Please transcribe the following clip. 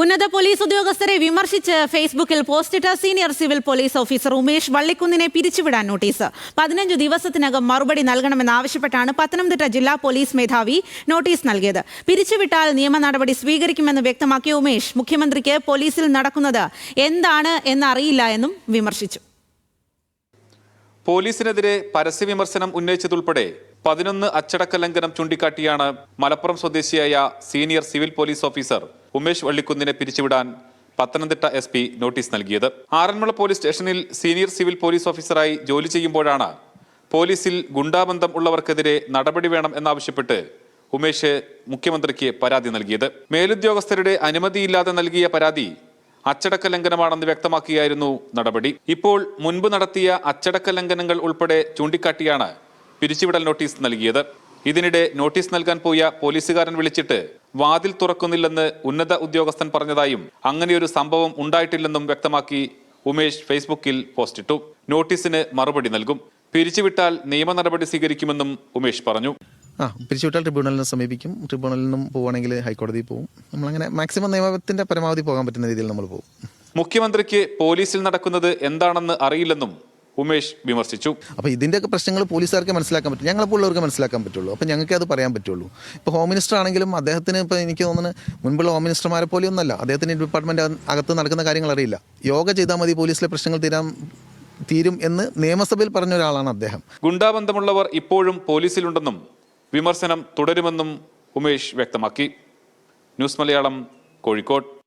ഉന്നത പോലീസ് ഉദ്യോഗസ്ഥരെ വിമർശിച്ച് ഫേസ്ബുക്കിൽ പോസ്റ്റിട്ട senior civil police officer Umesh വള്ളിക്കുന്നിനെ പിരിച്ചുവിടാൻ നോട്ടീസ്. പതിനഞ്ച് ദിവസത്തിനകം മറുപടി നൽകണമെന്നാവശ്യപ്പെട്ടാണ് പത്തനംതിട്ട ജില്ലാ പോലീസ് മേധാവി നോട്ടീസ് നൽകിയത്. പിരിച്ചുവിട്ടാൽ നിയമ നടപടി സ്വീകരിക്കുമെന്ന് വ്യക്തമാക്കിയ ഉമേഷ് മുഖ്യമന്ത്രിക്ക് പോലീസിൽ നടക്കുന്നത് എന്താണ് എന്നറിയില്ല എന്നും വിമർശിച്ചു. പോലീസിനെതിരെ പരസ്യ വിമർശനം ഉന്നയിച്ചതുൾപ്പെടെ പതിനൊന്ന് അച്ചടക്ക ലംഘനം ചൂണ്ടിക്കാട്ടിയാണ് മലപ്പുറം സ്വദേശിയായ senior civil police officer Umesh വള്ളിക്കുന്നിനെ പിരിച്ചുവിടാൻ പത്തനംതിട്ട എസ് പി നോട്ടീസ് നൽകിയത്. ആറന്മുള പോലീസ് സ്റ്റേഷനിൽ സീനിയർ സിവിൽ പോലീസ് ഓഫീസറായി ജോലി ചെയ്യുമ്പോഴാണ് പോലീസിൽ ഗുണ്ടാബന്ധം ഉള്ളവർക്കെതിരെ നടപടി വേണം എന്നാവശ്യപ്പെട്ട് ഉമേഷ് മുഖ്യമന്ത്രിക്ക് പരാതി നൽകിയത്. മേലുദ്യോഗസ്ഥരുടെ അനുമതിയില്ലാതെ നൽകിയ പരാതി അച്ചടക്ക ലംഘനമാണെന്ന് വ്യക്തമാക്കിയായിരുന്നു നടപടി. ഇപ്പോൾ മുൻപ് നടത്തിയ അച്ചടക്ക ലംഘനങ്ങൾ ഉൾപ്പെടെ ചൂണ്ടിക്കാട്ടിയാണ് പിരിച്ചുവിടൽ നോട്ടീസ് നൽകിയത്. ഇതിനിടെ നോട്ടീസ് നൽകാൻ പോയ പോലീസുകാരൻ വിളിച്ചിട്ട് വാതിൽ തുറക്കുന്നില്ലെന്ന് ഉന്നത ഉദ്യോഗസ്ഥൻ പറഞ്ഞതായും അങ്ങനെയൊരു സംഭവം ഉണ്ടായിട്ടില്ലെന്നും വ്യക്തമാക്കി ഉമേഷ് ഫേസ്ബുക്കിൽ പോസ്റ്റിട്ടു. നോട്ടീസിന് മറുപടി നൽകും. പിരിച്ചുവിട്ടാൽ നിയമ നടപടി സ്വീകരിക്കുമെന്നും ഉമേഷ് പറഞ്ഞു. ആ പിരിച്ചുവിട്ടാൽ ട്രിബ്യൂണലിനെ സമീപിക്കും. ട്രിബ്യൂണലിൽ നിന്നും പോവുകയാണെങ്കിൽ ഹൈക്കോടതിയിൽ പോകും നമ്മളങ്ങനെ മാക്സിമം നിയമത്തിന്റെ പരമാവധി പോകാൻ പറ്റുന്ന രീതിയിൽ നമ്മൾ പോകും മുഖ്യമന്ത്രിക്ക് പോലീസിൽ നടക്കുന്നത് എന്താണെന്ന് അറിയില്ലെന്നും ഉമേഷ് വിമർശിച്ചു. അപ്പോൾ ഇതിന്റെയൊക്കെ പ്രശ്നങ്ങൾ പോലീസുകാർക്ക് മനസ്സിലാക്കാൻ പറ്റും. ഞങ്ങളെപ്പോലുള്ളവർക്ക് മനസ്സിലാക്കാൻ പറ്റുള്ളൂ. അപ്പോൾ ഞങ്ങൾക്ക് അത് പറയാൻ പറ്റുള്ളൂ. ഇപ്പോൾ ഹോം മിനിസ്റ്റർ ആണെങ്കിലും അദ്ദേഹത്തിന് ഇപ്പോൾ എനിക്ക് തോന്നുന്നു മുൻപുള്ള ഹോം മിനിസ്റ്റർമാരെ പോലെയൊന്നല്ല അദ്ദേഹത്തിന് ഡിപ്പാർട്ട്മെന്റ് ഡിപ്പാർട്ട്മെന്റ് അകത്ത് നടക്കുന്ന കാര്യങ്ങൾ അറിയില്ല. യോഗ ചെയ്താൽ മതി പോലീസിലെ പ്രശ്നങ്ങൾ തീരാൻ തീരും എന്ന് നിയമസഭയിൽ പറഞ്ഞ ഒരാളാണ് അദ്ദേഹം. ഗുണ്ടാബന്ധമുള്ളവർ ഇപ്പോഴും പോലീസിലുണ്ടെന്നും വിമർശനം തുടരുമെന്നും ഉമേഷ് വ്യക്തമാക്കി. ന്യൂസ് മലയാളം കോഴിക്കോട്.